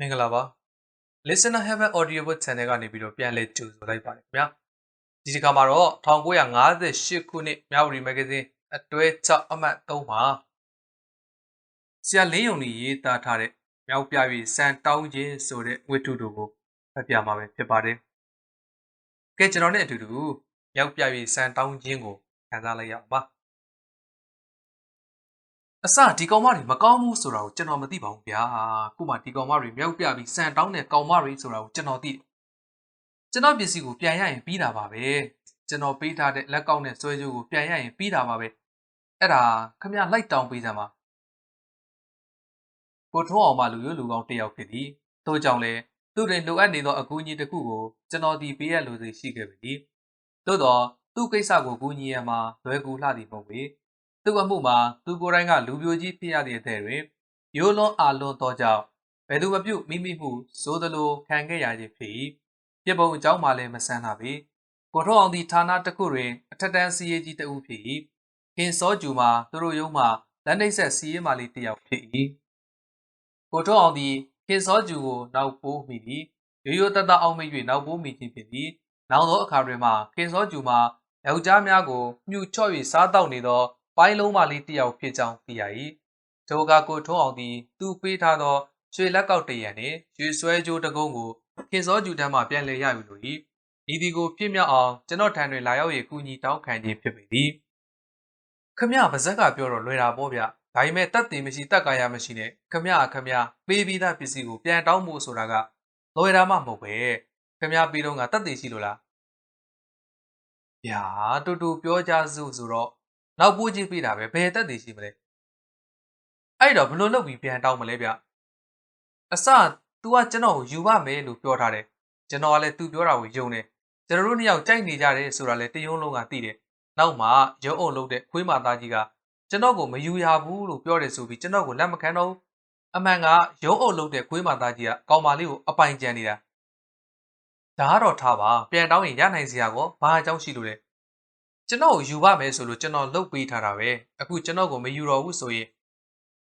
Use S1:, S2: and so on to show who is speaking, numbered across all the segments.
S1: မင်္ဂလာပါ Listener Heaven Audiobook Channel ကနေပြီးတော့ပြန်လည်ကြိုဆိုလိုက်ပါတယ်ခင်ဗျာဒီတစ်ခါမှာတော့1958ခုနှစ်မြဝတီမဂ္ဂဇင်းအတွဲ6အမှတ်3မှာဆရာလင်းယုံကြီးရေးသားထားတဲ့မြောက်ပြပြီးစံတောင်းခြင်းဆိုတဲ့ဝတ္ထုတို့ကိုဖတ်ပြမှာပဲဖြစ်ပါတယ်ကဲကျွန်တော်နဲ့အတူတူမြောက်ပြပြီးစံတောင်းခြင်းကိုခန်းစားလိုက်ရအောင်ပါ အစဒီကောင်မတွေမကောင်းဘူးဆိုတာကိုကျွန်တော်မသိပါဘူးဗျာခုမှဒီကောင်မတွေမြောက်ပြပြီးစံတောင်းတဲ့ကောင်မတွေဆိုတာကိုကျွန်တော်သိတယ်ကျွန်တော်ပစ္စည်းကိုပြန်ရရင်ပြီးတာပါပဲကျွန်တော်ပေးထားတဲ့လက်ကောက်နဲ့ဆွဲကြိုးကိုပြန်ရရင်ပြီးတာပါပဲအဲ့ဒါခမရလိုက်တောင်းပေးစမ်းပါကိုထုံးအောင်မလူရလူကောင်းတယောက်ဖြစ်သည်ထို့ကြောင့်လဲသူတွင်လိုအပ်နေသောအကူအညီတစ်ခုကိုကျွန်တော်ဒီပေးရလိုစိရှိခဲ့ပြီသို့တော့သူ့ကိစ္စကိုကူညီရမှာလွယ်ကူလှသည်မဟုတ်ပေ သူ့အမှုမှာသူကိုယ်တိုင်ကလူပြိုကြီးဖြစ်ရသည့်အထက်တွင်ရိုးလွန်အာလွန်သောကြောင့်ဘယ်သူမပြုတ်မိမိမှုစိုးသလိုခံခဲ့ရခြင်းဖြစ်၏ပြပုံအကြောင်းမှလည်းမဆန်းတာပေကိုထောအောင်သည့်ဌာနတစ်ခုတွင်အထက်တန်းစီးရေးကြီးတဦးဖြစ်၏ခင်စောကျူမှာသူတို့ရုံးမှလက်နှိပ်ဆက်စီးရေးမှလေးတစ်ယောက်ဖြစ်၏ကိုထောအောင်သည်ခင်စောကျူကိုနောက်ပိုးမိသည်ရိုးရိုးတတအောင်မ၍နောက်ပိုးမိခြင်းဖြစ်သည်နောက်သောအခါတွင်မှခင်စောကျူမှာယောက်ျားများကိုမြှူချော့၍စားတောက်နေသော ပိုင်းလုံးမလေးတစ်ယောက်ဖြစ်ကြောင်းသိရ၏ထိုကကိုထုံးအောင်သည်သူပေးထားသောရွှေလက်ကောက်တရံနှင့်ရွှေဆွဲကြိုးတကုံးကိုခင်စောကျူတန်းမှပြန်လည်ရယူလို၏ဤဒီကိုပြည့်မြောက်အောင်ကျွန်တော်ထံတွင်လာရောက်၍ကူညီတောင်းခံခြင်းဖြစ်ပေသည်ခမရပါဇက်ကပြောတော့လွယ်တာပေါ့ဗျဒါပေမဲ့တက်တင်မရှိတက်ကာရမရှိနဲ့ခမရခမရပေးပြီးသားပစ္စည်းကိုပြန်တောင်းဖို့ဆိုတာကလွယ်တာမှမဟုတ်ပဲခမရပြီးတော့ကတက်တင်ရှိလို့လားဗျာတူတူပြောကြစို့ဆိုတော့ နောက်ပိုးကြီးပေးတာပဲဘယ်တက်တင်ရှိမလဲအဲ့တော့ဘလို့လုပ်ပြီးပြန်တောင်းမလဲဗျအစ तू ကကျွန်တော်ကိုယူပါမယ်လို့ပြောထားတယ်ကျွန်တော်ကလည်း तू ပြောတာကိုယုံတယ်ကျွန်တော်တို့နှစ်ယောက်ကြိုက်နေကြတယ်ဆိုတာလည်းတယုံလုံးကသိတယ်နောက်မှရုံးအုပ်လုပ်တဲ့ခွေးမသားကြီးကကျွန်တော်ကိုမယူရဘူးလို့ပြောတယ်ဆိုပြီးကျွန်တော်ကိုလက်မခံတော့အမှန်ကရုံးအုပ်လုပ်တဲ့ခွေးမသားကြီးကကောင်မလေးကိုအပိုင်ကျန်နေတာဒါကတော့ထားပါပြန်တောင်းရင်ရနိုင်စရာကောဘာအကြောင်းရှိလို့လဲ ကျွန်တော်ကိုယူပါမယ်ဆိုလို့ကျွန်တော်လုပ်ပေးထားတာပဲအခုကျွန်တော်ကိုမယူတော့ဘူးဆိုရင်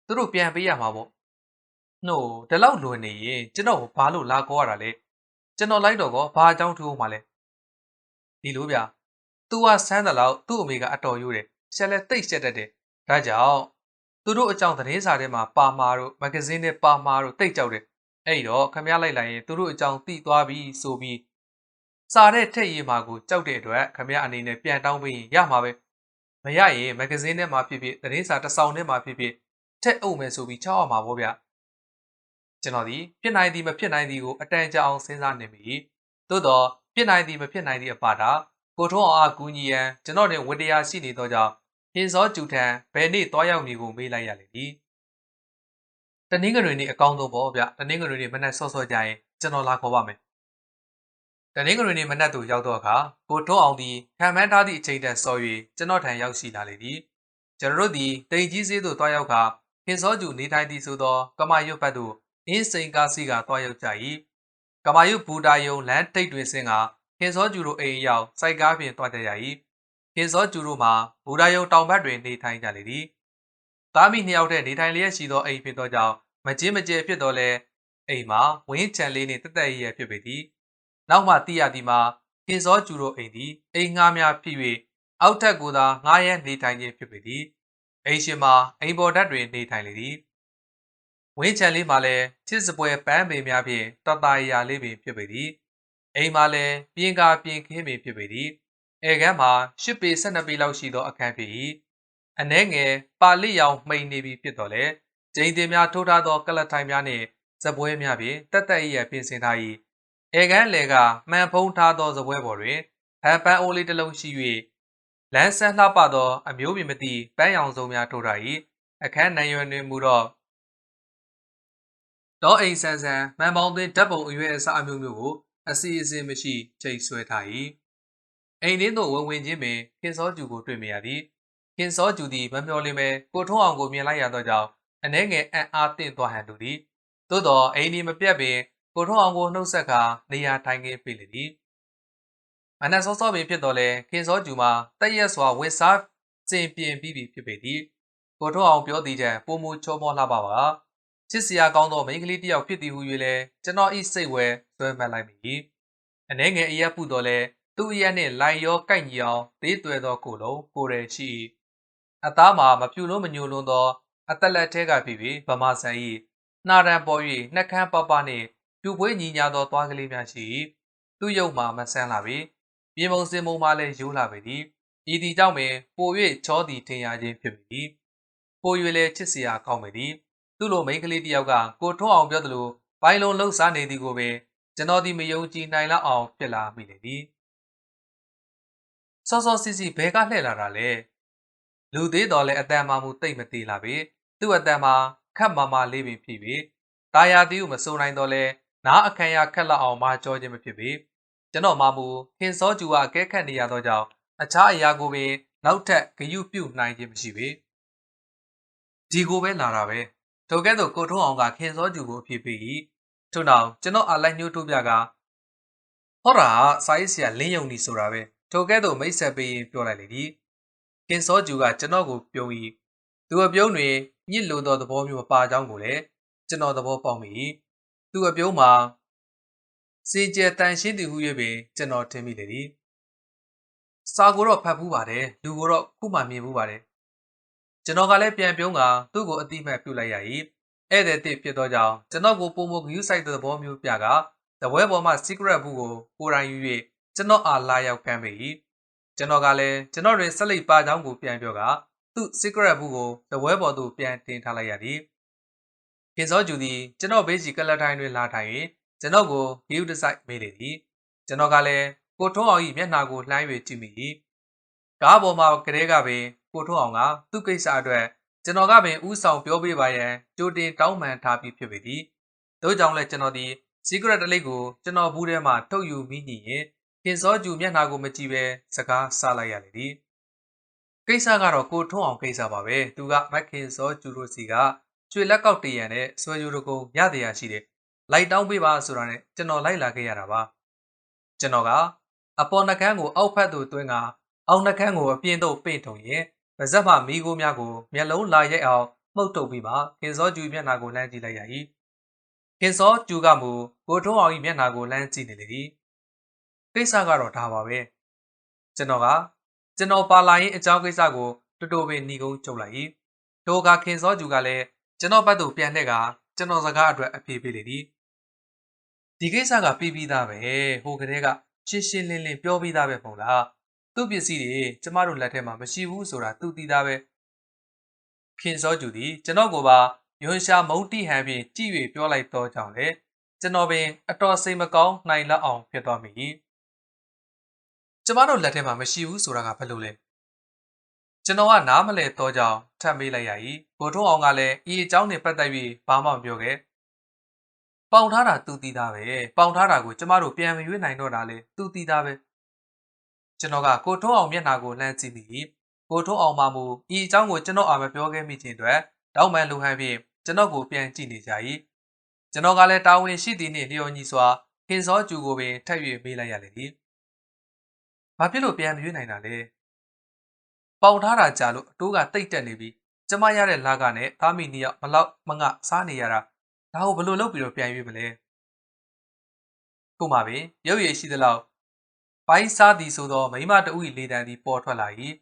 S1: သူတို့ပြန်ပေးရမှာပေါ့နှို့ဒီလောက်လွန်နေရင်ကျွန်တော်ကိုဘာလို့လာခေါ်ရတာလဲကျွန်တော်လိုက်တော့ကောဘာအကြောင်းထူအောင်မလဲဒီလိုဗျာ तू ကဆန်းတယ်လို့သူ့အမေကအတော်ရိုးတယ်ဆက်လက်တိတ်ဆက်တတ်တယ်ဒါကြောင့်သူတို့အကြောင်းသတင်းစာထဲမှာပါမာတို့မဂ္ဂဇင်းထဲပါမာတို့တိတ်ကြောက်တယ်အဲ့တော့ခမရလိုက်လိုက်ရင်သူတို့အကြောင်းသိသွားပြီဆိုပြီး စာတဲ့ထက်ရေးမှာကိုကြောက်တဲ့အတွက်ခမရအနေနဲ့ပြန်တောင်းပေးရင်ရမှာပဲမရရင်မဂ္ဂဇင်းထဲမှာဖြစ်ဖြစ်သတင်းစာတစ်စောင်ထဲမှာဖြစ်ဖြစ်ထက်အုပ်မယ်ဆိုပြီးချောက်အောင်ပါဗောဗျကျွန်တော်ဒီဖြစ်နိုင်သည်မဖြစ်နိုင်သည်ကိုအတန်ကြာအောင်စဉ်းစားနေပြီသို့တော့ဖြစ်နိုင်သည်မဖြစ်နိုင်သည်အပါတာကိုထုံးအောင်အားကူညီရန်ကျွန်တော်နဲ့ဝတ္တရားရှိနေသောကြောင့်ဟင်းစောကျူထံဘယ်နေ့သွားရောက်မည်ကိုမေးလိုက်ရလေသည်တနင်္ဂနွေနေ့အကောင်းဆုံးပေါ့ဗျတနင်္ဂနွေနေ့မနက်စောစောကြရင်ကျွန်တော်လာခေါ်ပါမယ် တနင်္ဂနွေနေ့မနက်သို့ရောက်တော့အခါကိုထုံးအောင်သည်ခံမှန်းထားသည့်အချိန်တန်စော်၍ကျွန်တော်ထံရောက်ရှိလာလေသည်ကျွန်တော်တို့သည်တိမ်ကြီးစေးသို့တွားရောက်ခါဟင်းစောကျူနေထိုင်သည်ဆိုသော ကမာရွတ်ဘတ်သို့အင်းစိန်ကားစီကတွားရောက်ကြ၏ကမာယုဘူတာယုံလမ်းထိပ်တွင်ဆင်းကခင်စောကျူတို့အိမ်ရောက်စိုက်ကားဖြင့်တွားကြရ၏ခင်စောကျူတို့မှာဘူတာယုံတောင်ဘက်တွင်နေထိုင်ကြလေသည်သားမိနှစ်ယောက်တည်းနေထိုင်လျက်ရှိသောအိမ်ဖြစ်သောကြောင့်မကျင်းမကျဲဖြစ်တော်လဲအိမ်မှာဝင်းချန်လေးနှင့်တက်တက်ရရဖြစ်ပေသည် နောက်မှသိရသည်မှာခင်စောကျူတို့အိမ်သည်အိမ်ငှားများဖြစ်၍အောက်ထပ်ကိုသာငှားရမ်းနေထိုင်ခြင်းဖြစ်ပေသည်အိမ်ရှင်မှာအိမ်ပေါ်ဓာတ်တွင်နေထိုင်လေသည်ဝင်းချန်လေးမှာလည်းချစ်စပွဲပန်းပင်များဖြင့်တတရာလေးပင်ဖြစ်ပေသည်အိမ်မှာလည်းပြင်ကာပြင်ခင်းပင်ဖြစ်ပေသည်အဲကန်းမှာ၈ပေ၁၂ပေလောက်ရှိသောအခန်းဖြစ်၏အနှဲငယ်ပါဠိရောင်မှိန်နေပြီဖြစ်တော်လဲကျိန်တင်များထိုးထားသောကလထိုင်များနှင့်ဇပွဲများဖြင့်တက်တက်ရပြင်ဆင်ထား၏ အဲကန်းလေကမှန်ဖုံးထားသောဇပွဲပေါ်တွင်ဟန်ပန်းအိုးလေးတစ်လုံးရှိ၍လမ်းဆန်းလှပသောအမျိုးမြင်မသိပန်းရောင်စုံများထိုးထား၏အခန်းနံရွယ်တွင်မူတော့တောအိမ်ဆန်းဆန်းမှန်ပေါင်းသွင်းဓာတ်ပုံအရွယ်အစားအမျိုးမျိုးကိုအစီအစဉ်မရှိချိန်ဆွဲထား၏အိမ်ရင်းသို့ဝင်ဝင်ချင်းပင်ခင်စောကျူကိုတွေ့မြင်ရသည်ခင်စောကျူသည်မမျှော်လင့်ပဲကိုထုံးအောင်ကိုမြင်လိုက်ရသောကြောင့်အနှဲငယ်အံ့အားတင့်သွားဟန်တူသည်သို့သောအိမ်ဒီမပြတ်ပင် ကိုထုံးအောင်ကိုနှုတ်ဆက်ကာနေရာထိုင်ခင်းပေးလေသည်မနက်စောစောပင်ဖြစ်တော်လဲခင်စောကျူမှာတက်ရက်စွာဝစ်စားကျင်ပြင်ပြီးပြီဖြစ်ပေသည်ကိုထုံးအောင်ပြောသည်တဲ့ပုံမူချောမောလှပပါချစ်စရာကောင်းသောမိန်းကလေးတစ်ယောက်ဖြစ်သည်ဟု၍လည်းကျွန်တော်ဤစိတ်ဝဲဆွဲမှတ်လိုက်မိအနှဲငယ်အရက်ပူတော်လဲသူ့အရက်နှင့်လိုင်ရောကိုက်ညီအောင်သေးသွဲသောကိုယ်လုံးကိုယ်ရယ်ရှိ၏အသားမှာမပြူလုံးမညိုလုံးသောအသက်လက်ထဲကဖြစ်ပြီးဗမာဆန်၏နှာရန်ပေါ်၍နှက်ခမ်းပပနှင့် ပြူပွေးညီညာသောသွားကလေးများရှိ၏သူ့ရုပ်မှာမဆန်းလာပြီပြေမုံစင်မုံမှလည်းရိုးလာပေသည်ဤသည်ကြောင့်ပင်ပို၍ချောသည်ထင်ရခြင်းဖြစ်ပြီပို၍လည်းချစ်စရာကောင်းပေသည်သူ့လိုမိန်းကလေးတစ်ယောက်ကကိုထွန်းအောင်ပြောသလိုဘိုင်လုံးလှုပ်ရှားနေသည်ကိုပင်ကျွန်တော်ဒီမယုံကြည်နိုင်လောက်အောင်ဖြစ်လာမိလေသည်စောစောစီစီဘဲကလှည့်လာတာလေလူသေးတော်လဲအတန်မှမူတိတ်မသေးလာပြီသူ့အတန်မှာခတ်မာမာလေးပင်ဖြစ်ပြီတာယာတီကိုမစိုးနိုင်တော့လဲ နားအခမ်းရခက်လောက်အောင်မကြောခြင်းမဖြစ်ပြီကျွန်တော်မှမူခင်စောကျူကအကဲခတ်နေရသောကြောင့်အခြားအရာကိုပင်နောက်ထပ်ဂယုပြုနိုင်ခြင်းမရှိပြီဒီကိုပဲလာတာပဲထိုကဲ့သို့ကိုထုံးအောင်ကခင်စောကျူကိုအဖြစ်ပေး၏ထို့နောက်ကျွန်တော်အလိုက်ညှိုးထုတ်ပြကဟောတာစာရေးဆရာလင်းယုံနီဆိုတာပဲထိုကဲ့သို့မိတ်ဆက်ပေးရင်ပြောလိုက်လေသည်ခင်စောကျူကကျွန်တော်ကိုပြုံး၏သူအပြုံးတွင်ညစ်လိုသောသဘောမျိုးမပါကြောင်းကိုလည်းကျွန်တော်သဘောပေါက်မိ သူအပြုံးမှာစေကျဲတန်ရှင်းသူဟု၍ပင်ကျွန်တော်ထင်မိလေသည်စာကိုတော့ဖတ်ဖူးပါတယ်လူကိုတော့ခုမှမြင်ဖူးပါတယ်ကျွန်တော်ကလည်းပြန်ပြုံးကသူ့ကိုအတိမတ်ပြုတ်လိုက်ရ၏ဧည့်သည်တစ်ဖြစ်သောကြောင့်ကျွန်တော်ကိုပုံမဂယူးဆိုင်တဲ့သဘောမျိုးပြကတပွဲပေါ်မှ secret ဘူးကိုကိုယ်တိုင်ယူ၍ကျွန်တော်အားလာရောက်ကမ်းပေ၏ကျွန်တော်ကလည်းကျွန်တော်တွင်ဆက်လက်ပါချောင်းကိုပြန်ပြောကသူ့ secret ဘူးကိုတပွဲပေါ်သို့ပြန်တင်ထားလိုက်ရသည် ခင်စောကျူသည်ကျွန်တော်ဘေးစီကလထိုင်းတွင်လာထိုင်၍ကျွန်တော်ကိုဂယူးတစိုက်မေးလေသည်ကျွန်တော်ကလည်းကိုထွန်းအောင်၏မျက်နှာကိုလှမ်း၍ကြည့်မိ၏ကားပေါ်မှာကလေးကပင်ကိုထွန်းအောင်ကသူ့ကိစ္စအတွက်ကျွန်တော်ကပင်ဥဆောင်ပြောပေးပါရန်ကြိုတင်တောင်းပန်ထားပြီးဖြစ်ပေသည်။တို့ကြောင့်လည်းကျွန်တော်ဒီ secret တလိပ်ကိုကျွန်တော်ဘူးထဲမှာထုတ်ယူမိညင်ရင်ခင်စောကျူမျက်နှာကိုမကြည့်ပဲစကားဆလိုက်ရလေသည်။ကိစ္စကတော့ကိုထွန်းအောင်ကိစ္စပါပဲ။သူကမက်ခင်စောကျူတို့စီက ကျွေလက်ကောက်တရံနဲ့ဆွဲယူတကုံရတရားရှိတယ်။လိုက်တောင်းပေးပါဆိုတာနဲ့ကျွန်တော်လိုက်လာခဲ့ရတာပါ။ကျွန်တော်ကအပေါ်နှကန်းကိုအောက်ဖက်သို့တွင်းကအောက်နှကန်းကိုအပြင်းသို့ပင့်ထုံရင်ပါဇက်မှမိကိုများကိုမျက်လုံးလာရိုက်အောင်မှုတ်တုပ်ပြီးမှခင်စောကျူမျက်နှာကိုလှမ်းကြည့်လိုက်ရ၏ခင်စောကျူကမူကိုထုံးအောင်၏မျက်နှာကိုလှမ်းကြည့်နေလေသည်ကိစ္စကတော့ဒါပါပဲကျွန်တော်ကကျွန်တော်ပါလာရင်အကြောင်းကိစ္စကိုတူတူပင်ညီကုန်းချုပ်လိုက်၏ထိုကခင်စောကျူကလည်း ကျွန်တော်ဘက်သို့ပြန်လှည့်ကကျွန်တော်စကားအတွက်အပြေးပေးလေသည်ဒီကိစ္စကပြီးပြီးသားပဲဟိုကလေးကရှင်းရှင်းလင်းလင်းပြောပြီးသားပဲပုံလားသူ့ပစ္စည်းတွေကျမတို့လက်ထဲမှာမရှိဘူးဆိုတာသူသိသားပဲခင်စောကျူသည်ကျွန်တော်ကိုပါယွန်ရှာမုံတိဟန်ဖြင့်ကြည့်၍ပြောလိုက်သောကြောင့်လေကျွန်တော်ပင်အတော်စိတ်မကောင်းနိုင်လောက်အောင်ဖြစ်သွားမိ၏ကျမတို့လက်ထဲမှာမရှိဘူးဆိုတာကဘယ်လိုလဲ ကျွန်တော်ကနားမလဲတော့ကြောင်းထပ်မေးလိုက်ရ၏ဘိုးထုံးအောင်ကလည်းဤအကြောင်းနဲ့ပတ်သက်ပြီးဘာမှမပြောခဲ့ပေါင်ထားတာသူတီးသားပဲပေါင်ထားတာကိုကျမတို့ပြန်မရွေးနိုင်တော့တာလေသူတီးသားပဲကျွန်တော်ကကိုထုံးအောင်မျက်နှာကိုလှမ်းကြည့်မိကိုထုံးအောင်မှမူဤအကြောင်းကိုကျွန်တော်အာမပြောခဲ့မိခြင်းအတွက်တောက်မှန်လူဟန်ဖြင့်ကျွန်တော်ကိုပြန်ကြည့်နေကြ၏ကျွန်တော်ကလည်းတာဝန်ရှိသည်နှင့်လျော်ညီစွာခင်စောကျူကိုပင်ထပ်၍မေးလိုက်ရလေသည်ဘာဖြစ်လို့ပြန်မရွေးနိုင်တာလဲ ပေါင်ထားတာကြာလို့အတိုးကတိတ်တက်နေပြီးကျမရတဲ့လာကနဲ့သားမိနှစ်ယောက်မလောက်မငစားနေရတာဒါကိုဘယ်လိုလုပ်ပြီးတော့ပြန်ရွေးမလဲခုမှပင်ရုပ်ရည်ရှိသလောက်ပိုင်းစားသည်ဆိုသောမိမတဦး၏လေတံသည်ပေါ်ထွက်လာ၏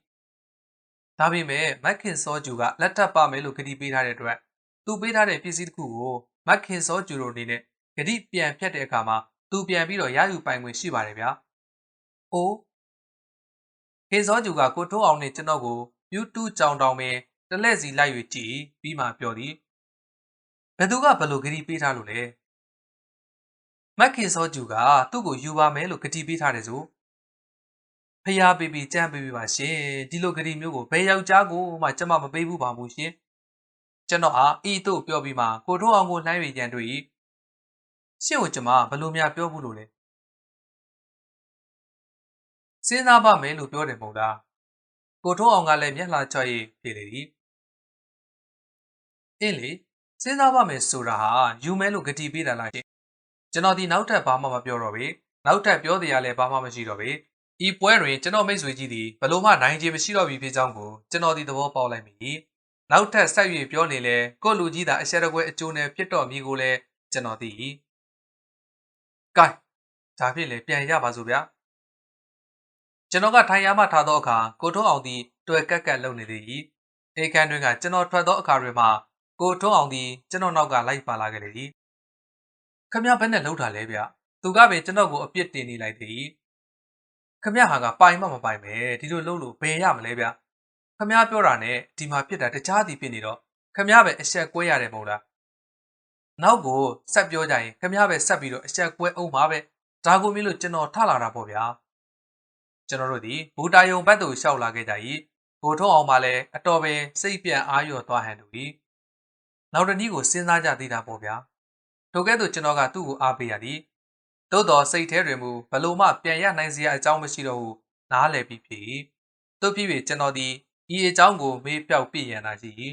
S1: ဒါပေမဲ့မက်ခင်စောဂျူကလက်ထပ်ပါမယ်လို့ကတိပေးထားတဲ့အတွက်သူပေးထားတဲ့ပစ္စည်းတစ်ခုကိုမက်ခင်စောဂျူတို့အနေနဲ့ကတိပြန်ဖြတ်တဲ့အခါမှာသူပြန်ပြီးတော့ရယူပိုင်ခွင့်ရှိပါတယ်ဗျာ။အိုး ခင်စောဂျူကကိုထိုးအောင်နဲ့ကျွန်တော်ကို YouTube ကြောင်တောင်ပင်တလက်စီလိုက်၍ကြည့်ပြီးမှပြောသည်ဘယ်သူကဘယ်လိုကတိပေးထားလို့လဲမက်ခင်စောဂျူကသူ့ကိုယူပါမယ်လို့ကတိပေးထားတယ်ဆိုဖျားပေးပြီးကြမ်းပေးပြီးပါရှင်ဒီလိုဂရီမျိုးကိုဘယ်ယောက်ျားကိုမှကျမမပေးဘူးပါဘူးရှင်ကျွန်တော်ဟာဤတို့ပြောပြီးမှကိုထိုးအောင်ကိုလှမ်း၍ကြံတွေ့၏ရှင့်ကိုကျမဘလို့များပြောဘူးလို့လဲ စဉ်းစားပါမယ်လို့ပြောတယ်မဟုတ်လားကိုထိုးအောင်ကလည်းမျက်လှချော့၍ဖြေလေသည်အင်းလေစဉ်းစားပါမယ်ဆိုတာဟာယူမဲလို့ဂတိပေးတာလားရှင်ကျွန်တော်ဒီနောက်ထပ်ဘာမှမပြောတော့ပေနောက်ထပ်ပြောတရားလည်းဘာမှမရှိတော့ပေဤပွဲတွင်ကျွန်တော်မိတ်ဆွေကြီးသည်ဘလို့မှနိုင်ခြင်းမရှိတော့ပြီဖြစ်ကြောင်းကိုကျွန်တော်ဒီသဘောပေါက်လိုက်မိနောက်ထပ်ဆက်၍ပြောနေလဲကိုလူကြီးသာအရှက်တကွဲအကျိုးနဲ့ဖြစ်တော်မည်ကိုလည်းကျွန်တော်သိ၏ကဲဒါဖြင့်လည်းပြန်ရပါစို့ဗျာ ကျွန်တော်ကထိုင်ရမှထားသောအခါကိုထုံးအောင်သည်တွေ့ကက်ကက်လုံနေသည်အိမ်ခန်းတွင်ကကျွန်တော်ထွက်သောအခါတွင်မှကိုထုံးအောင်သည်ကျွန်တော်နောက်ကလိုက်ပါလာခဲ့လေသည်ခမရဘယ်နဲ့လှုပ်တာလဲဗျသူကပင်ကျွန်တော်ကိုအပြစ်တင်နေလိုက်သည်ခမရဟာကပိုင်မှမပိုင်ပဲဒီလိုလှုပ်လို့ဘယ်ရမလဲဗျခမရပြောတာနဲ့ဒီမှာဖြစ်တာတခြားစီဖြစ်နေတော့ခမရပဲအဆက်ကွဲရတယ်မဟုတ်လားနောက်ကိုဆက်ပြောကြရင်ခမရပဲဆက်ပြီးတော့အဆက်ကွဲအောင်ပါပဲဒါကိုမြင်လို့ကျွန်တော်ထလာတာပေါ့ဗျာ ကျွန်တော်တို့ဒီဘူတာယုံဘက်သို့ရှောက်လာခဲ့ကြ၏ဘိုထုံးအောင်မှလည်းအတော်ပင်စိတ်ပြန့်အာရုံသွားဟန်တူ၏နောက်တနည်းကိုစဉ်းစားကြသေးတာပေါ့ဗျာထိုကဲ့သို့ကျွန်တော်ကသူ့ကိုအားပေးရသည်သို့တော်စိတ်ထဲတွင်မူဘလို့မှပြန်ရနိုင်စရာအကြောင်းမရှိတော့ဟုနားလည်ပြီးဖြစ်၏တို့ဖြစ်၍ကျွန်တော်သည်ဤအကြောင်းကိုမေးပြောက်ပြရန်သာရှိ၏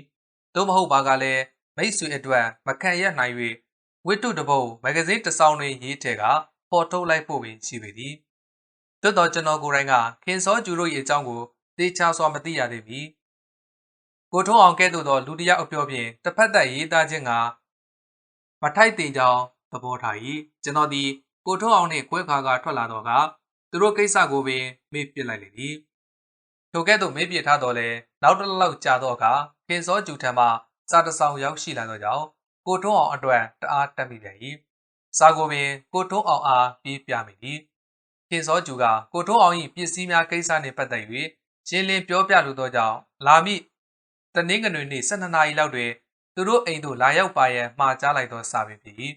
S1: တို့မဟုတ်ပါကလည်းမိတ်ဆွေအတွက်မခံရနိုင်၍ဝိတုတပုတ်မဂ္ဂဇင်းတစ်စောင်တွင်ရေးထည့်ကပေါ်ထုတ်လိုက်ဖို့ပင်ရှိပေသည် သို့တော်ကျွန်တော်ကိုယ်တိုင်ကခင်စောကျူတို့၏အကြောင်းကိုသေချာစွာမသိရသေးပြီကိုထုံးအောင်ကဲ့သို့သောလူတစ်ယောက်အပြောဖြင့်တစ်ဖက်သက်ရေးသားခြင်းကမထိုက်တင်ကြောင်းသဘောထား၏ကျွန်တော်သည်ကိုထုံးအောင်နှင့်ကွဲခါကထွက်လာတော့ကသူတို့ကိစ္စကိုပင်မေ့ပစ်လိုက်လေသည်ထိုကဲ့သို့မေ့ပစ်ထားတော့လဲနောက်တစ်လောက်ကြာတော့အခါခင်စောကျူထံမှစာတစောင်ရောက်ရှိလာသောကြောင့်ကိုထုံးအောင်အတွက်တအားတက်မိပြန်၏စာကိုပင်ကိုထုံးအောင်အားပြီးပြမိသည် ခင်စောကျူကကိုထုံးအောင်၏ပစ္စည်းများကိစ္စနှင့်ပတ်သက်၍ရှင်းလင်းပြောပြလိုသောကြောင့်လာမိတနင်္ဂနွေနေ့12နာရီလောက်တွင်သူတို့အိမ်သို့လာရောက်ပါရန်မှာကြားလိုက်သောစာပင်ဖြစ်၏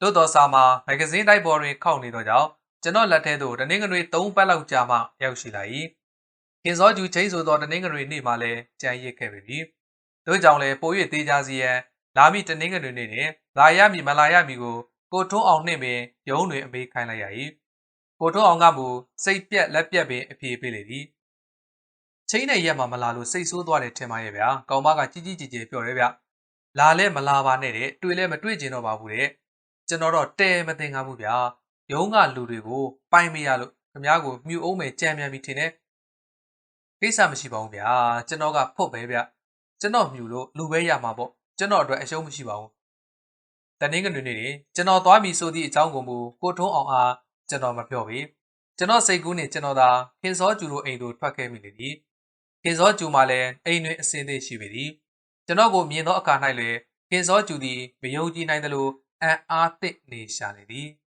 S1: သို့သောစာမှာမဂ္ဂဇင်းတိုက်ပေါ်တွင်ခောက်နေသောကြောင့်ကျွန်တော်လက်ထဲသို့တနင်္ဂနွေ3ပတ်လောက်ကြာမှရောက်ရှိလာ၏ခင်စောကျူချင်းဆိုသောတနင်္ဂနွေနေ့မှလည်းကြံရစ်ခဲ့ပြီ။တို့ကြောင့်လည်းပို၍သေးကြစီရန်လာမည့်တနင်္ဂနွေနေ့တွင်လာရမည်မလာရမည်ကိုကိုထုံးအောင်နှင့်ပင်ရုံးတွင်အမေးခိုင်းလိုက်ရ၏။ ကိုထုံးအောင်ကမူစိတ်ပြက်လက်ပြက်ပင်အပြေပေးလေသည်။ချင်းနဲ့ရက်မှမလာလို့စိတ်ဆိုးသွားတယ်ထင်ပါရဲ့ဗျာ။ကောင်မကကြီးကြီးကျယ်ကျယ်ပြောတယ်ဗျ။လာလဲမလာပါနဲ့တဲ့တွေ့လဲမတွေ့ကျင်တော့ပါဘူးတဲ့။ကျွန်တော်တော့တဲမသိငါဘူးဗျာ။ရုံးကလူတွေကိုပိုင်မရလို့ခင်ဗျားကိုမြူအောင်မယ်ကြံမြန်ပြီးထင်တယ်။ကိစ္စမရှိပါဘူးဗျာ။ကျွန်တော်ကဖုတ်ပဲဗျ။ကျွန်တော်မြူလို့လူပဲရမှာပေါ့။ကျွန်တော်အတွက်အရှုံးမရှိပါဘူး။တနင်္ဂနွေနေ့တွင်ကျွန်တော်သွားပြီဆိုသည့်အကြောင်းကိုမူကိုထုံးအောင်အား ကျွန်တော်မပြောပေ။ကျွန်တော်စိတ်ကူးနဲ့ကျွန်တော်သာခင်စောကျူတို့အိမ်သို့ထွက်ခဲ့မိလေသည်။ခင်စောကျူမှလည်းအိမ်တွင်အစင်းသေးရှိပေသည်။ကျွန်တော်ကိုမြင်သောအခါ၌လည်းခင်စောကျူသည်မယုံကြည်နိုင်သလိုအံ့အားသင့်နေရှာလေသည်။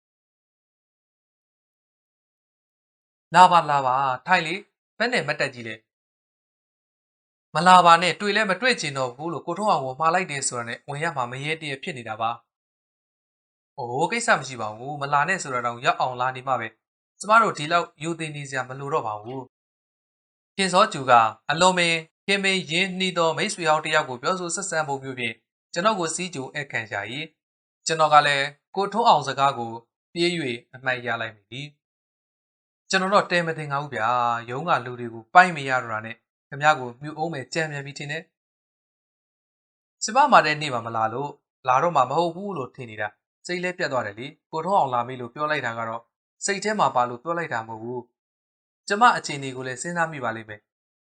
S1: လာပါလာပါထိုင်လေဘယ်နဲ့မတက်ကြီးလဲမလာပါနဲ့တွေ့လဲမတွေ့ချင်တော့ဘူးလို့ကိုထုံးအောင်ကိုမှားလိုက်တယ်ဆိုတော့ ਨੇ ဝင်ရမှာမရဲတည်းဖြစ်နေတာပါ။ အိုးကိစ္စမရှိပါဘူးမလာနဲ့ဆိုတော့ရောက်အောင်လာနေမှပဲကျမတို့ဒီလောက်ယူသိနေစရာမလိုတော့ပါဘူး။ခင်စောကျူကအလုံးမင်းခင်မင်းရင်းနှီးသောမိတ်ဆွေဟောင်းတယောက်ကိုပြောဆိုဆက်ဆံပုံမျိုးဖြင့်ကျွန်တော်ကိုစီးကြိုအခန့်ရှာ၏ကျွန်တော်ကလည်းကိုထုံးအောင်စကားကိုပြေး၍အမှတ်ရလိုက်မိသည်ကျွန်တော်တော့တဲမတင်ငါဘူးဗျာရုံးကလူတွေကိုပိုက်မရတော့တာနဲ့ခမရကိုမြူအောင်မယ်ကြံမြန်ပြီးထင်တယ်စပမာတဲ့နေ့မှာမလာလို့လာတော့မှမဟုတ်ဘူးလို့ထင်နေတာ စိတ်လဲပြတ်သွားတယ်လေကိုထုံးအောင်လာမေးလို့ပြောလိုက်တာကတော့စိတ်ထဲမှာပါလို့ပြောလိုက်တာမဟုတ်ဘူးကျမအခြေအနေကိုလည်းစဉ်းစားမိပါလိမ့်မယ်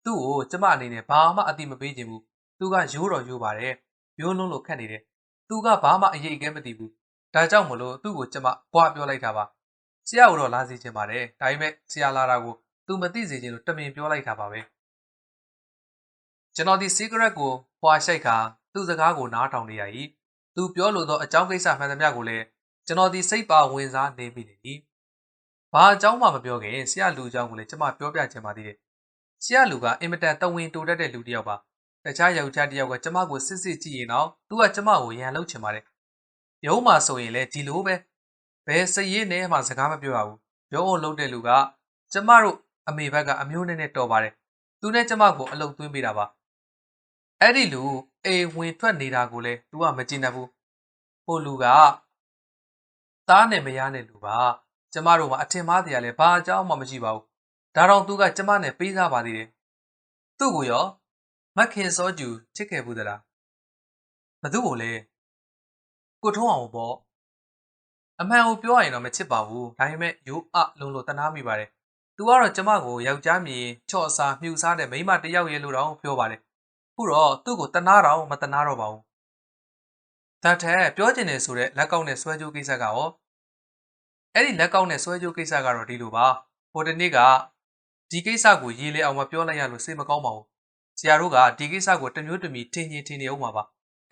S1: သူ့ကိုကျမအနေနဲ့ဘာမှအတိမပေးချင်ဘူးသူကရိုးတော်ရိုးပါတယ်ရိုးလုံးလို့ခက်နေတယ်သူကဘာမှအရေးအကဲမသိဘူးဒါကြောင့်မလို့သူ့ကိုကျမဘွားပြောလိုက်တာပါဆရာကတော့လာစီချင်ပါတယ်ဒါပေမဲ့ဆရာလာတာကိုသူမသိစေချင်လို့တမင်ပြောလိုက်တာပါပဲကျွန်တော်ဒီ secret ကိုဖွာရှိုက်ခါသူ့စကားကိုနားထောင်နေရ၏ သူပြောလိုသောအကြောင်းကိစ္စမှန်သမျှကိုလည်းကျွန်တော်ဒီစိတ်ပါဝင်စားနေမိနေသည်ဘာအကြောင်းမှမပြောခင်ဆရာလူအကြောင်းကိုလည်းကျွန်မပြောပြချင်ပါသေးတယ်ဆရာလူကအင်မတန်တဝင်းတိုတတ်တဲ့လူတစ်ယောက်ပါတခြားယောက်ျားတစ်ယောက်ကကျွန်မကိုစစ်စစ်ကြည့်ရင်တော့သူကကျွန်မကိုရန်လုပ်ချင်ပါတယ်ရုံးမှာဆိုရင်လည်းဒီလိုပဲဘယ်စရေးနဲ့မှစကားမပြောရဘူးရုံးအောင်လုပ်တဲ့လူကကျမတို့အမေဘက်ကအမျိုးနဲ့နဲ့တော်ပါတယ်သူနဲ့ကျမကိုအလုပ်သွင်းပေးတာပါ အဲ့ဒီလူအိမ်ဝင်ထွက်နေတာကိုလည်း तू ကမကြည့်နိုင်ဘူးဟိုလူကသားနဲ့မယားနဲ့လူပါကျမတို့ကအထင်မှားတရားလဲဘာအကြောင်းမှမရှိပါဘူးဒါတော့ तू ကကျမနဲ့ပေးစားပါသေးတယ်သူ့ကိုရောမခင်စောကျူချစ်ခဲ့ဘူးသလားဘသူ့ကိုလဲကိုထုံးအောင်ပေါ့အမှန်ကိုပြောရရင်တော့မချစ်ပါဘူးဒါပေမဲ့ရိုးအလုံးလို့တနာမိပါတယ်သူကတော့ကျမကိုယောက်ျားမြင်ချော့အစားမြူစားတဲ့မိန်းမတစ်ယောက်ရဲ့လို့တော့ပြောပါတယ် ခုတော့သူ့ကိုတနာတော့မတနာတော့ပါဘူးဒါထက်ပြောချင်တယ်ဆိုတဲ့လက်ကောက်နဲ့ဆွဲကြိုးကိစ္စကရောအဲ့ဒီလက်ကောက်နဲ့ဆွဲကြိုးကိစ္စကတော့ဒီလိုပါဟိုတနေ့ကဒီကိစ္စကိုရေးလေအောင်မပြောလိုက်ရလို့စိတ်မကောင်းပါဘူးဆရာတို့ကဒီကိစ္စကိုတမျိုးတမီထင်ထင်ထင်နေအောင်ပါပါ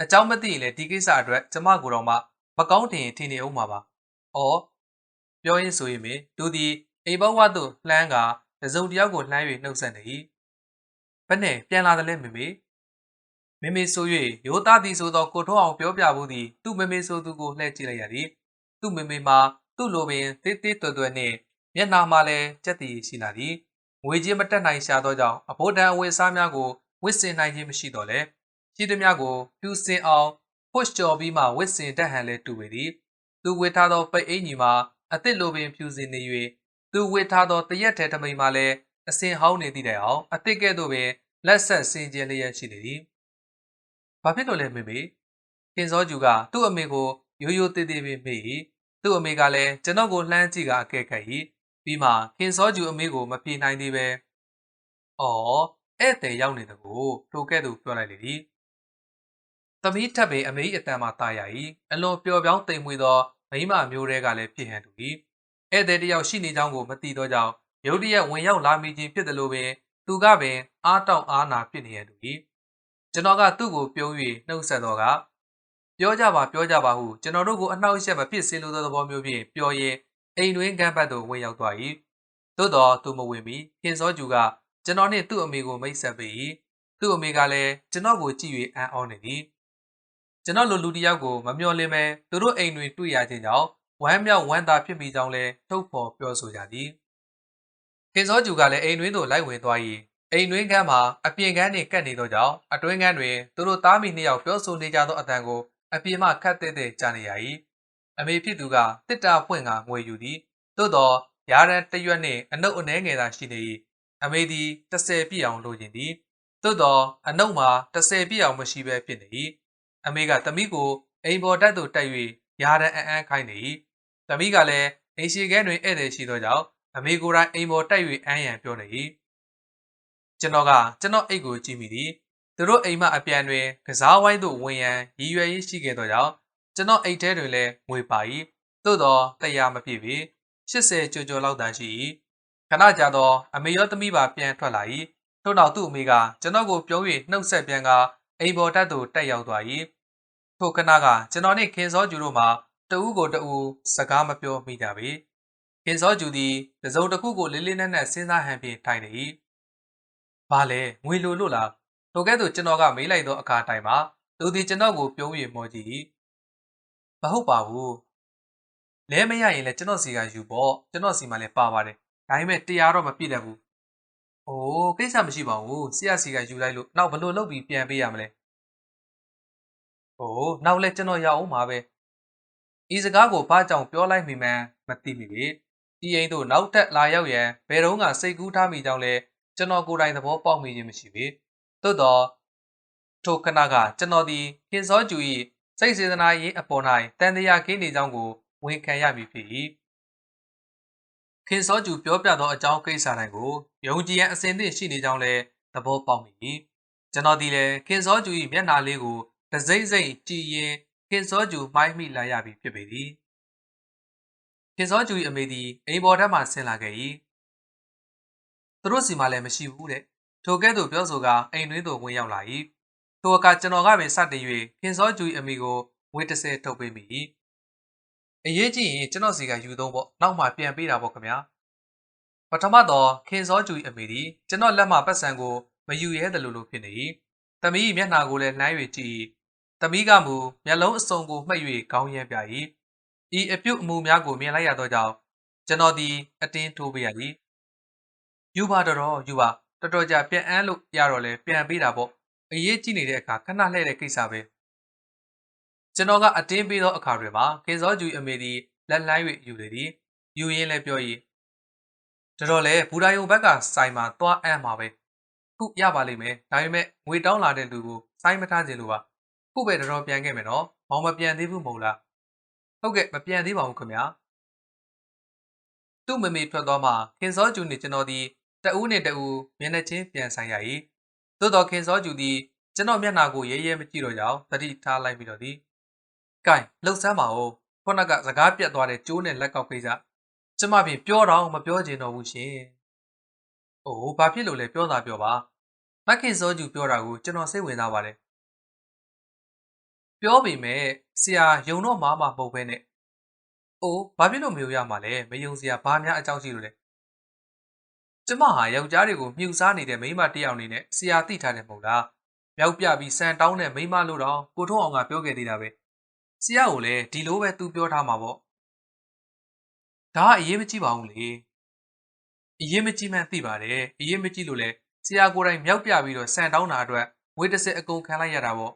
S1: အကြောင်းမသိရင်လည်းဒီကိစ္စအတွက်ကျမကိုတော့မှမကောင်းတင်ရင်ထင်နေအောင်ပါပါ။အော်ပြောရင်ဆိုရင်မေသူဒီအိမ်ဘဝသို့လှမ်းကတစုံတယောက်ကိုလှမ်း၍နှုတ်ဆက်နေ၏။ဘယ်နဲ့ပြန်လာတယ်လဲမေမေ မေမေဆို၍ရိုးသားသည်ဆိုသောကိုထောအောင်ပြောပြဖို့သည်သူ့မေမေဆိုသူကိုလှည့်ကြည့်လိုက်ရသည်သူ့မေမေမှာသူ့လိုပင်တေးသေးတွယ်တွယ်နှင့်မျက်နှာမှာလည်းကြက်တည်ရှိလာသည်ငွေချင်းမတက်နိုင်ရှာသောကြောင့်အဖို့တန်အဝယ်စားများကိုဝစ်စင်နိုင်ခြင်းမရှိတော့လဲရှိသည်များကိုပြူစင်အောင် push ကြော်ပြီးမှဝစ်စင်တက်ဟန်လဲတူပေသည်သူဝေထားသောပိတ်အင်ကြီးမှာအသစ်လိုပင်ဖြူစင်နေ၍သူဝေထားသောတရက်ထဲတမိန်မှာလည်းအစင်ဟောင်းနေသည့်တိုင်အောင်အသစ်ကဲ့သို့ပင်လက်ဆက်စင်ကြယ်လျက်ရှိနေသည်။ ဘာဖြစ်လို့လဲမေမေ။ခင်စောကျူကသူ့အမေကိုရိုးရိုးသေးသေးပဲမေ့၏။သူ့အမေကလည်းကျွန်တော်ကိုလှမ်းကြည့်ကအကဲခတ်၏။ပြီးမှခင်စောကျူအမေကိုမပြေနိုင်သေးပဲ။အော်ဧည့်သည်ရောက်နေတကူထိုကဲ့သို့ပြောလိုက်လေသည်။သမီးထပ်ပင်အမေ၏အတန်မှတာရ၏။အလွန်ပျော်ပြောင်းတိမ်မွေ့သောမိမမျိုးတွေကလည်းဖြစ်ဟန်တူ၏ဧည့်သည်တယောက်ရှိနေကြောင်းကိုမသိသောကြောင့်ရုတ်တရက်ဝင်ရောက်လာမိခြင်းဖြစ်တယ်လို့ပင်သူကပင်အားတောင့်အားနာဖြစ်နေရတူ၏ ကျွန်တော်ကသူ့ကိုပြုံး၍နှုတ်ဆက်တော့ကပြောကြပါပြောကြပါဟုကျွန်တော်တို့ကိုအနှောက်အယှက်မဖြစ်စေလိုသောသဘောမျိုးဖြင့်ပြောရင်းအိမ်တွင်ကမ်းဘတ်သို့ဝင်ရောက်သွား၏သို့တော်သူမဝင်မီခင်စောကျူကကျွန်တော်နှင့်သူ့အမေကိုမိတ်ဆက်ပေ၏သူ့အမေကလည်းကျွန်တော်ကိုကြည့်၍အံ့ဩနေသည်ကျွန်တော်လူလူတယောက်ကိုမမျှော်လင့်ပဲသူတို့အိမ်တွင်တွေ့ရခြင်းကြောင့်ဝမ်းမြောက်ဝမ်းသာဖြစ်မိကြောင်းလည်းထုတ်ဖော်ပြောဆိုကြသည်ခင်စောကျူကလည်းအိမ်တွင်သို့လိုက်ဝင်သွား၏ အိမ်တွင်ကမ်းမှာအပြင်ကမ်းနှင့်ကပ်နေသောကြောင့်အတွင်းကမ်းတွင်သူတို့သားမိနှစ်ယောက်ပြောဆိုနေကြသောအတန်ကိုအပြင်မှခတ်တဲ့တဲ့ကြားနေရ၏အမေဖြစ်သူကတစ်တာဖွင့်ကငွေယူသည်သို့သောရာရန်တရွက်နှင့်အနုပ်အနှဲငယ်သာရှိနေ၏အမေသည်30ပြည့်အောင်လိုချင်သည်သို့သောအနုပ်မှာ30ပြည့်အောင်မရှိဘဲဖြစ်နေ၏အမေကသမီးကိုအိမ်ပေါ်တက်သို့တက်၍ရာရန်အံ့အံ့ခိုင်းနေ၏သမီးကလည်းအိမ်ရှိခဲတွင်ဧည့်သည်ရှိသောကြောင့်အမေကိုယ်တိုင်အိမ်ပေါ်တက်၍အမ်းရန်ပြောနေ၏ ကျွန်တော်ကကျွန်တော်အိတ်ကိုကြည့်မိသည်သူတို့အိမ်မှအပြန်တွင်ကစားဝိုင်းသို့ဝင်ရန်ရည်ရွယ်ရေးရှိခဲ့သောကြောင့်ကျွန်တော်အိတ်ထဲတွင်လည်းငွေပါ၏သို့သောတရားမပြည့်ပေ80ကျော်ကျော်လောက်သာရှိ၏ခဏကြာသောအမေရောသမီးပါပြန်ထွက်လာ၏ထို့နောက်သူ့အမေကကျွန်တော်ကိုပြော၍နှုတ်ဆက်ပြန်ကအိမ်ပေါ်တက်သို့တက်ရောက်သွား၏ထိုခဏကကျွန်တော်နှင့်ခင်စောကျူတို့မှာတဦးကိုတဦးစကားမပြောမိကြပေခင်စောကျူသည်တစုံတစ်ခုကိုလေးလေးနက်နက်စဉ်းစားဟန်ဖြင့်ထိုင်နေ၏ ဘာလဲငွေလိုလို့လားထိုကဲ့သို့ကျွန်တော်ကမေးလိုက်သောအခါတိုင်မှာသူသည်ကျွန်တော်ကိုပြုံး၍မော်ကြည့်၏မဟုတ်ပါဘူးလဲမရရင်လည်းကျွန်တော်စီကယူပေါ့ကျွန်တော်စီမှာလည်းပါပါတယ်ဒါပေမဲ့တရားတော့မပြည့်တတ်ဘူးအိုးကိစ္စမရှိပါဘူးဆရာစီကယူလိုက်လို့နောက်ဘယ်လိုလုပ်ပြီးပြန်ပေးရမလဲ။အိုးနောက်လဲကျွန်တော်ရအောင်ပါပဲဤစကားကိုဘာကြောင့်ပြောလိုက်မိမှန်းမသိမိပေ။ဒီအိမ်သို့နောက်ထပ်လာရောက်ရန်ဘယ်တော့မှစိတ်ကူးထားမိကြောင်းလဲ ကျွန်တော်ကိုယ်တိုင်သဘောပေါက်မိခြင်းမရှိပေ။သို့တော့ထိုခဏကကျွန်တော်သည်ခင်စောကျူ၏စိတ်စေတနာရေးအပေါ်၌တန်တရားကင်းနေကြောင်းကိုဝန်ခံရမည်ဖြစ်၏။ခင်စောကျူပြောပြသောအကြောင်းကိစ္စတိုင်းကိုယုံကြည်ရန်အစဉ်သင့်ရှိနေကြောင်းလဲသဘောပေါက်မိ၏။ကျွန်တော်ဒီလည်းခင်စောကျူ၏မျက်နှာလေးကိုတစိမ့်စိမ့်ကြည်ရင်ခင်စောကျူမိုင်းမိလာရပြီဖြစ်ပေသည်ခင်စောကျူ၏အမေသည်အိမ်ပေါ်ထက်မှဆင်းလာခဲ့၏ သူတို့စီမှာလည်းမရှိဘူးတဲ့ထိုကဲ့သို့ပြောဆိုကအိမ်တွင်းသို့ဝင်ရောက်လာ၏ထိုအခါကျွန်တော်ကပင်စတင်၍ခင်စောကျူ၏အမေကိုငွေ30ထုတ်ပေးမိ၏အရေးကြီးရင်ကျွန်တော်စီကယူသုံးပေါ့နောက်မှပြန်ပေးတာပေါ့ခင်ဗျာပထမတော့ခင်စောကျူ၏အမေသည်ကျွန်တော်လက်မှပတ်စံကိုမယူရဲတယ်လို့လို့ဖြစ်နေ၏သမီးမျက်နှာကိုလည်းလှမ်း၍ကြည့်။သမီးကမူမျက်လုံးအစုံကိုမှိတ်၍ခေါင်းရမ်းပြ၏။ဤအပြုတ်အမူများကိုမြင်လိုက်ရသောကြောင့်ကျွန်တော်သည်အတင်းထိုးပေးရ၏။ ယူပါတော့ယူပါတော်တော်ကြာပြန်အန်းလို့ရတော့လဲပြန်ပေးတာပေါ့။အရေးကြီးနေတဲ့အခါခဏလှည့်တဲ့ကိစ္စပဲ။ကျွန်တော်ကအတင်းပေးသောအခါတွေမှာခေစောကျူအမေသည်လက်လှမ်း၍ယူလေသည်။ယူရင်းလည်းပြော၏။တော်တော်လဲဘူဒါယုံဘက်ကစိုင်မှာသွားအမ်းမှာပဲ။ခုရပါလိမ့်မယ်။ဒါပေမဲ့ငွေတောင်းလာတဲ့လူကိုစိုင်းမထားခြင်းလို့ပါခုပဲတော်တော်ပြန်ခဲ့မယ်နော်မောင်မပြန်သေးဘူးမဟုတ်လားဟုတ်ကဲ့မပြန်သေးပါဘူးခင်ဗျာသူ့မမေထွက်သွားမှခင်စောကျူနှင့်ကျွန်တော်သည် တဦးနှင့်တဦးမျက်နှာချင်းပြန်ဆိုင်ရ၏သို့တော်ခင်စောကျူသည်ကျွန်တော်မျက်နှာကိုရဲရဲမကြည့်တော့ကြောင်သတိထားလိုက်ပြီးတော့သည်ကဲလှုပ်ဆမ်းပါဦးခုနကစကားပြတ်သွားတဲ့ကျိုးနဲ့လက်ကောက်ကိစ္စကျမဖြင့်ပြောတော့မပြောချင်တော့ဘူးရှင်။အိုးဘာဖြစ်လို့လဲပြောတာပြောပါမက်ခင်စောကျူပြောတာကိုကျွန်တော်စိတ်ဝင်စားပါတယ်။ပြောပေမဲ့ဆရာယုံတော့မှမဟုတ်ပဲနဲ့။အိုးဘာဖြစ်လို့မယုံရမှာလဲမယုံစရာဘာများအကြောင်းရှိလို့လဲ။ ကျမဟာယောက်ျားတွေကိုမြှူစားနေတဲ့မိန်းမတစ်ယောက်အနေနဲ့ဆရာသိထားတယ်မဟုတ်လား။မြောက်ပြပြီးစံတောင်းတဲ့မိန်းမလို့တော့ကိုထုံးအောင်ကပြောခဲ့သေးတာပဲ။ဆရာကိုလည်းဒီလိုပဲသူပြောထားမှာပေါ့။ဒါကအရေးမကြီးပါဘူးလေ။အရေးမကြီးမှန်းသိပါတယ်။အရေးမကြီးလို့လဲဆရာကိုယ်တိုင်မြောက်ပြပြီးတော့စံတောင်းတာအတွက်ဝေးတစ်စက်အကုန်ခံလိုက်ရတာပေါ့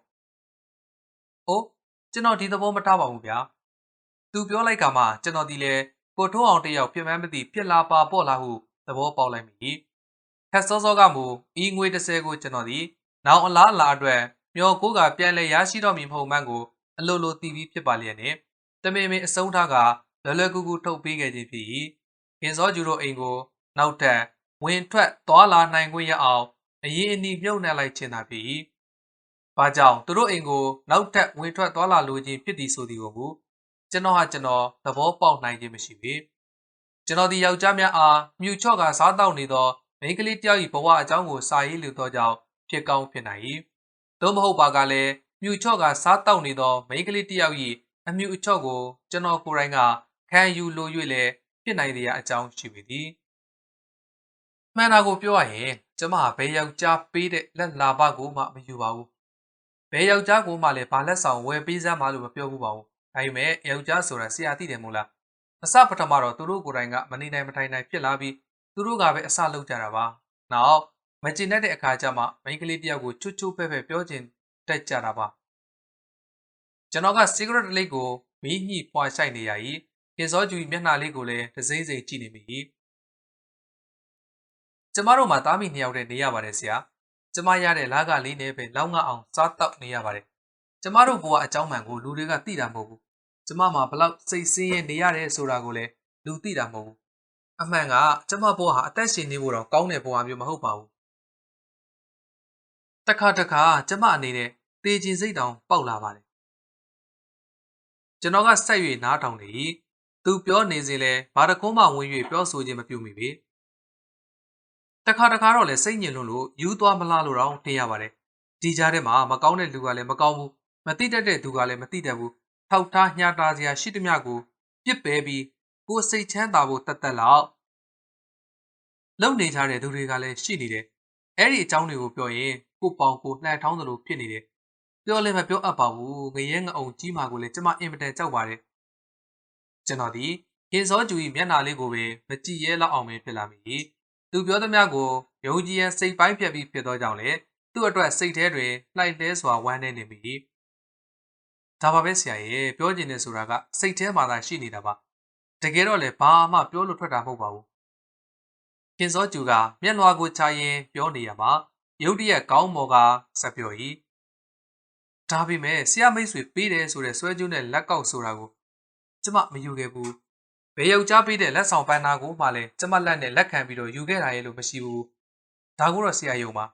S1: ။အိုးကျွန်တော်ဒီသဘောမထားပါဘူးဗျာ။သူပြောလိုက်ကမှကျွန်တော်ဒီလေကိုထုံးအောင်တယောက်ပြင်းမှန်းမသိပြစ်လာပါပေါ့လားဟု သဘောပေါက်လိုက်မိ။ခက်စောစောကမူဤငွေတစ်စက်ကိုကျွန်တော်ဒီနောင်အလားအလာအတွက်မျောကိုကပြန်လဲရရှိတော့မည်မဟုတ်မှန်းကိုအလိုလိုသိပြီးဖြစ်ပါလျက်နဲ့တမင်မင်အဆုံးထားကလွယ်လွယ်ကူကူထုတ်ပေးခဲ့ခြင်းဖြစ်၏ခင်စောကျူတို့အိမ်ကိုနောက်ထပ်ဝင်ထွက်သွာလာနိုင်ခွင့်ရအောင်အရင်အနီးမြုပ်နှံလိုက်ခြင်းသာဖြစ်၏ဘာကြောင့်သူတို့အိမ်ကိုနောက်ထပ်ဝင်ထွက်သွာလာလိုခြင်းဖြစ်သည်ဆိုသည်ကိုမူကျွန်တော်ဟာကျွန်တော်သဘောပေါက်နိုင်ခြင်းမရှိပေ ကျွန်တော်ဒီယောက်ျားများအားမြူချော့ကစားတောက်နေသောမိန်းကလေးတယောက်၏ဘဝအကြောင်းကိုစာရေးလိုသောကြောင့်ဖြစ်ကောင်းဖြစ်နိုင်၏သို့မဟုတ်ပါကလည်းမြူချော့ကစားတောက်နေသောမိန်းကလေးတယောက်၏အမြူအချော့ကိုကျွန်တော်ကိုယ်တိုင်ကခံယူလို၍လည်းဖြစ်နိုင်တဲ့အကြောင်းရှိပေသည်မှန်တာကိုပြောရရင်ကျမဘယ်ယောက်ျားပေးတဲ့လက်လာပကိုမှမယူပါဘူးဘယ်ယောက်ျားကိုမှလည်းဘာလက်ဆောင်ဝယ်ပေးစမ်းမှလို့မပြောဘူးပါဘူးဒါပေမဲ့ယောက်ျားဆိုတာဆရာသိတယ်မို့လား အစပထမတော့သူတို့ကိုယ်တိုင်ကမနေနိုင်မထိုင်နိုင်ဖြစ်လာပြီးသူတို့ကပဲအစလုပ်ကြတာပါနောက်မကျင်တတ်တဲ့အခါကျမှမိန်းကလေးတယောက်ကိုချွတ်ချွတ်ဖဲ့ဖဲ့ပြောချင်တက်ကြတာပါကျွန်တော်က secret လေးကိုမီးညှိပွားဆိုင်နေရ၏ကင်စောကျူမျက်နှာလေးကိုလည်းတစိမ့်စိမ့်ကြည့်နေမိကျမတို့မှာတားမိနှစ်ယောက်တည်းနေရပါတယ်ဆရာကျမရတဲ့လာကလေးနဲ့ပဲလောက်ငါအောင်စားတောက်နေရပါတယ်ကျမတို့ဘဝအကြောင်းမှန်ကိုလူတွေကသိတာမဟုတ်ဘူး ကျမမှာဘလောက်စိတ်ဆင်းရဲနေရတယ်ဆိုတာကိုလည်းလူသိတာမဟုတ်ဘူးအမှန်ကကျမဘဝဟာအသက်ရှင်နေဖို့တော့ကောင်းတဲ့ဘဝမျိုးမဟုတ်ပါဘူးတခါတခါကျမအနေနဲ့တေချင်စိတ်တောင်ပေါက်လာပါတယ်ကျွန်တော်ကဆက်၍နားထောင်နေသူပြောနေစဉ်လဲဘာတကုံးမှဝင်၍ပြောဆိုခြင်းမပြုမိပေတခါတခါတော့လဲစိတ်ညစ်လွန်းလို့ယူသွားမလားလို့တော့ထင်ရပါတယ်ဒီကြားထဲမှာမကောင်းတဲ့လူကလည်းမကောင်းဘူးမသိတတ်တဲ့သူကလည်းမသိတတ်ဘူး ထောက်ထားညှာတာစရာရှိသမျှကိုပြစ်ပယ်ပြီးကိုယ်စိတ်ချမ်းသာဖို့တတ်တတ်လောက်လုံနေကြတဲ့သူတွေကလည်းရှိနေတယ်အဲ့ဒီအကြောင်းတွေကိုပြောရင်ကိုပေါင်ကိုလှန်ထောင်းသလိုဖြစ်နေတယ်ပြောလည်းမပြောအပ်ပါဘူးငရဲငအုံကြီးမာကိုလည်းကျမအင်မတန်ကြောက်ပါတယ်ကျွန်တော်ဒီခင်စောကျူ၏မျက်နှာလေးကိုပဲမကြည့်ရဲလောက်အောင်ပဲဖြစ်လာမိသူပြောသမျှကိုယုံကြည်ရန်စိတ်ပိုင်းဖြတ်ပြီးဖြစ်သောကြောင့်လေသူ့အတွက်စိတ်ထဲတွင်လှိုက်လဲစွာဝမ်းနေနေမိ ဒါပါပဲဆရာရဲ့ပြောချင်တယ်ဆိုတာကစိတ်ထဲမှာသာရှိနေတာပါတကယ်တော့လေဘာမှပြောလို့ထွက်တာမဟုတ်ပါဘူးခင်စောကျူကမျက်လွှာကိုချရင် ပြောနေရမှာရုတ်တရက်ကောင်းမော်ကဆက်ပြော၏ဒါပေမဲ့ဆရာမိတ်ဆွေပေးတယ်ဆိုတဲ့ဆွဲကျုံးနဲ့လက်ကောက်ဆိုတာကိုကျမမယူခဲ့ဘူးဘယ်ယောက်ျားပေးတဲ့လက်ဆောင်ပန်းနာကိုမှလည်းကျမလက်နဲ့လက်ခံပြီးတော့ယူခဲ့တာရဲ့လို့မရှိဘူးဒါကိုတော့ဆရာယုံပါ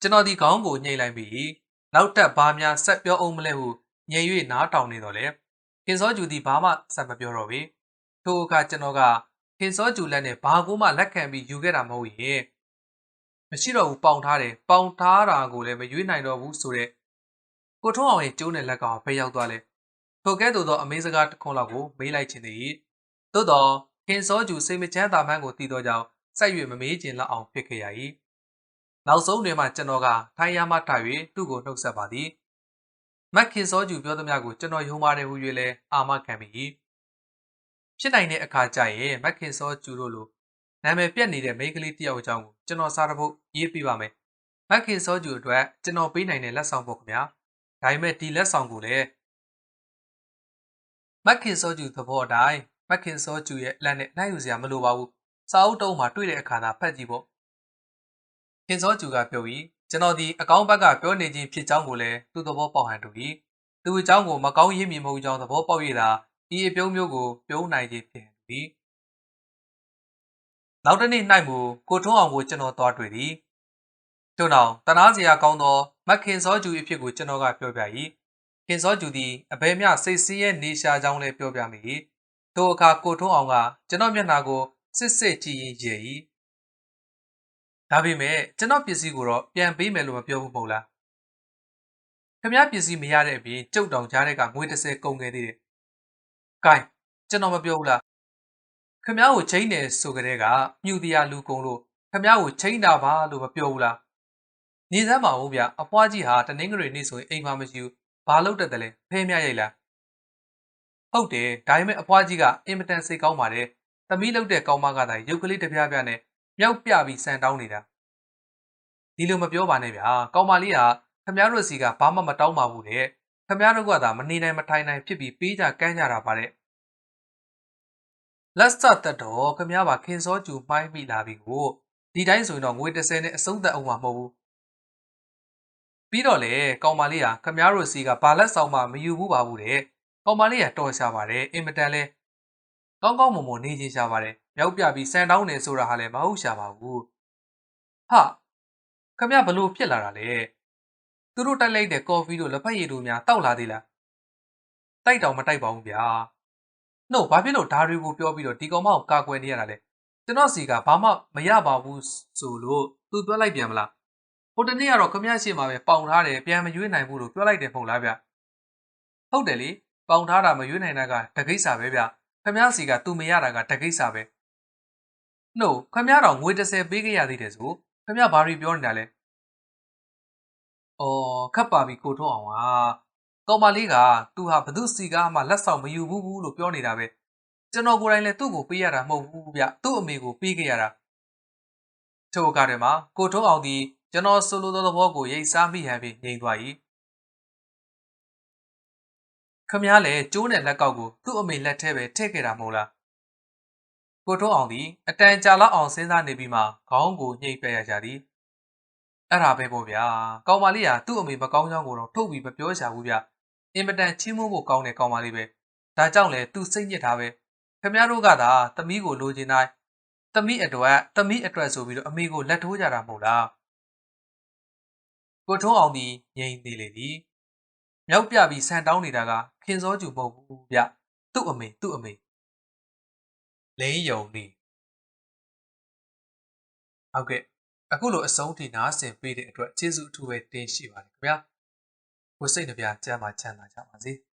S1: ကျွန်တော်ဒီခေါင်းကိုညှိလိုက်ပြီး နောက်တက်ဘာများဆက်ပြောအောင်မလဲဟုညင်၍နားတောင်နေတော့လေခင်စောကျူသည်ဘာမှဆက်မပြောတော့ပေထိုအခါကျွန်တော်ကခင်စောကျူလက်နဲ့ဘာကိုမှလက်ခံပြီးယူခဲ့တာမဟုတ်ရဲ့မရှိတော့ဘူးပေါင်ထားတယ်ပေါင်ထားတာကိုလည်းမရွေးနိုင်တော့ဘူးဆိုတော့ကိုထုံးအောင်ရဲ့ကျိုးနဲ့လက်ကဘယ်ရောက်သွားလဲထိုကဲ့သို့သောအမေးစကားတစ်ခွန်းလောက်ကိုမေးလိုက်ခြင်းသည်သို့တော့ခင်စောကျူစိတ်မချမ်းသာမှန်းကိုသိသောကြောင့်စိုက်၍မမေးခြင်းလောက်အောင်ဖြစ်ခဲ့ရ၏ နောက်ဆုံးတွင်မှကျွန်တော်ကထိုင်ရမှထား၍သူ့ကိုနှုတ်ဆက်ပါသည်မက်ခင်စောကျူပြောသမျှကိုကျွန်တော်ယုံပါတယ်ဟု၍လည်းအာမခံမိ၏ဖြစ်နိုင်တဲ့အခါကျရင်မက်ခင်စောကျူတို့လိုနာမည်ပြက်နေတဲ့မိန်းကလေးတယောက်အကြောင်းကိုကျွန်တော်စားတပုတ်ရေးပြပါမယ်မက်ခင်စောကျူအတွက်ကျွန်တော်ပေးနိုင်တဲ့လက်ဆောင်ပေါ့ခင်ဗျာဒါပေမဲ့ဒီလက်ဆောင်ကိုလည်းမက်ခင်စောကျူသဘောအတိုင်းမက်ခင်စောကျူရဲ့လက်နဲ့နိုင်ယူစရာမလိုပါဘူးစာအုပ်တုံးမှာတွေ့တဲ့အခါသာဖတ်ကြည့်ဖို့ ခင်စောကျူကပြောပြီးကျွန်တော်ဒီအကောင့်ဘက်ကပြောနေခြင်းဖြစ်ကြောင်းကိုလည်းသူ့သဘောပေါက်ဟန်တူပြီးသူ့အကြောင်းကိုမကောင်းရင်းမြင်မဟုတ်ကြောင်းသဘောပေါက်ရတာဤအပြုံးမျိုးကိုပြုံးနိုင်ခြင်းဖြစ်ပြီးနောက်တစ်နေ့၌မူကိုထုံးအောင်ကိုကျွန်တော်သွားတွေ့သည်ဒထို့နောက်တနာစရာကောင်းသောမက်ခင်စောကျူအဖြစ်ကိုကျွန်တော်ကပြောပြ၏ခင်စောကျူသည်အဘယ်မျှစိတ်ဆင်းရဲနေရှာကြောင်းလည်းပြောပြမိ၏ထိုအခါကိုထုံးအောင်ကကျွန်တော်မျက်နှာကိုစစ်စစ်ကြည့်ရင်းရည် ဒါပေမဲ့ကျွန်တော်ပစ္စည်းကိုတော့ပြန်ပေးမယ်လို့မပြောဘူးမဟုတ်လားခမရပစ္စည်းမရတဲ့အပြင်ကျုပ်တောင်ကြားတဲ့ကငွေ30ကုန်ခဲ့သေးတယ်။ကဲကျွန်တော်မပြောဘူးလားခမရကိုချိန်တယ်ဆိုကြတဲ့ကမြူတရားလူကုန်လို့ခမရကိုချိန်တာပါလို့မပြောဘူးလားနေစမ်းပါဦးဗျအဖွားကြီးဟာတနင်္ဂနွေနေ့ဆိုရင်အိမ်မှာမရှိဘူးဘာလုပ်တတ်တယ်လဲဖဲမြရိုက်လားဟုတ်တယ်ဒါပေမဲ့အဖွားကြီးကအင်မတန်စိတ်ကောင်းပါတယ်သမီးလုပ်တဲ့ကောင်းမကသာရုပ်ကလေးတစ်ပြားပြားနဲ့ မြောက်ပြပြီးစံတောင်းနေတာဒီလိုမပြောပါနဲ့ဗျာကောင်းမလေးကခမရတို့စီကဘာမှမတောင်းပါဘူးတဲ့ခမရတို့ကသာမနေနိုင်မထိုင်နိုင်ဖြစ်ပြီးပေးကြကမ်းကြတာပါတဲ့လက်စတက်တော့ခမရပါခင်စောကျူမှိုင်းမိလာပြီကိုဒီတိုင်းဆိုရင်တော့ငွေ30နဲ့အစုံသက်အောင်မှာမဟုတ်ဘူးပြီးတော့လေကောင်မလေးကခမရတို့စီကဘာလက်ဆောင်မှမယူဘူးပါဘူးတဲ့ကောင်မလေးကတော်ရှာပါတယ်အင်မတန်လဲကောင်းကောင်းမွန်မွန်နေချင်းရှာပါတယ် မြောက်ပြပြီးစံတောင်းနေဆိုတာဟာလည်းမဟုတ်ရှာပါဘူးဟာခမရဘလို့ဖြစ်လာတာလဲသူတို့တိုက်လိုက်တဲ့ကော်ဖီတို့လက်ဖက်ရည်တို့များတောက်လာသေးလားတိုက်တောင်မတိုက်ပါဘူးဗျာနှုတ်ဘာဖြစ်လို့ဓာတွေကိုပြောပြီးတော့ဒီကောင်မကိုကာကွယ်နေရတာလဲကျွန်တော်စီကဘာမှမရပါဘူးဆိုလို့သူပြောလိုက်ပြန်မလားဟိုတနေ့ကတော့ခမရရှိမှာပဲပေါင်ထားတယ်ပြန်မရွေးနိုင်ဘူးလို့ပြောလိုက်တယ်မဟုတ်လားဗျဟုတ်တယ်လေပေါင်ထားတာမရွေးနိုင်တာကတကိစ္စပဲဗျခမရစီကသူမရတာကတကိစ္စပဲ နှုတ်ခမရတော့ငွေ30ပေးခဲ့ရသေးတယ်ဆိုခမရဘာတွေပြောနေတာလဲအော်ခတ်ပါပြီကိုထုံးအောင်ဟာကောင်မလေးကသူဟာဘသူစီကားမှလက်ဆောင်မယူဘူးဘူးလို့ပြောနေတာပဲကျွန်တော်ကိုယ်တိုင်လည်းသူ့ကိုပေးရတာမဟုတ်ဘူးဗျသူ့အမေကိုပေးခဲ့ရတာထိုအခါတည်းမှာကိုထုံးအောင်သည်ကျွန်တော်ဆိုလိုသောသဘောကိုရိပ်စားမိဟန်ဖြင့်ငြိမ်သွား၏ခမည်းလည်းကျိုးနဲ့လက်ကောက်ကိုသူ့အမေလက်ထဲပဲထည့်ခဲ့တာမဟုတ်လား ကိုထုံးအောင်သည်အတန်ကြာလောက်အောင်စဉ်းစားနေပြီးမှခေါင်းကိုညှိပက်ရကြသည်အဲ့ဒါပဲပေါ့ဗျာကောင်မလေးကသူ့အမေမကောင်းကြောင်းကိုတော့ထုတ်ပြီးမပြောချဘူးဗျအင်မတန်ချင်းမိုးဖို့ကောင်းတဲ့ကောင်မလေးပဲဒါကြောင့်လေသူစိတ်ညစ်တာပဲခင်ဗျားတို့ကသာသမီးကိုလိုချင်တိုင်းသမီးအတွက်သမီးအတွက်ဆိုပြီးတော့အမေကိုလက်ထိုးကြတာမဟုတ်လားကိုထုံးအောင်ဒီငြိမ်သေးလေသည်မြောက်ပြပြီးဆန်တောင်းနေတာကခင်စောကျူမဟုတ်ဘူးဗျသူ့အမေသူ့အမေ လိန်ယုံနေဟုတ်ကဲ့အခုလိုအဆုံးထိနားဆင်ပေးတဲ့အတွက်ကျေးဇူးအထူးပဲတင်ရှိပါတယ်ခင်ဗျာကိုစိတ်နှပြချမ်းသာချမ်းသာကြပါစေ။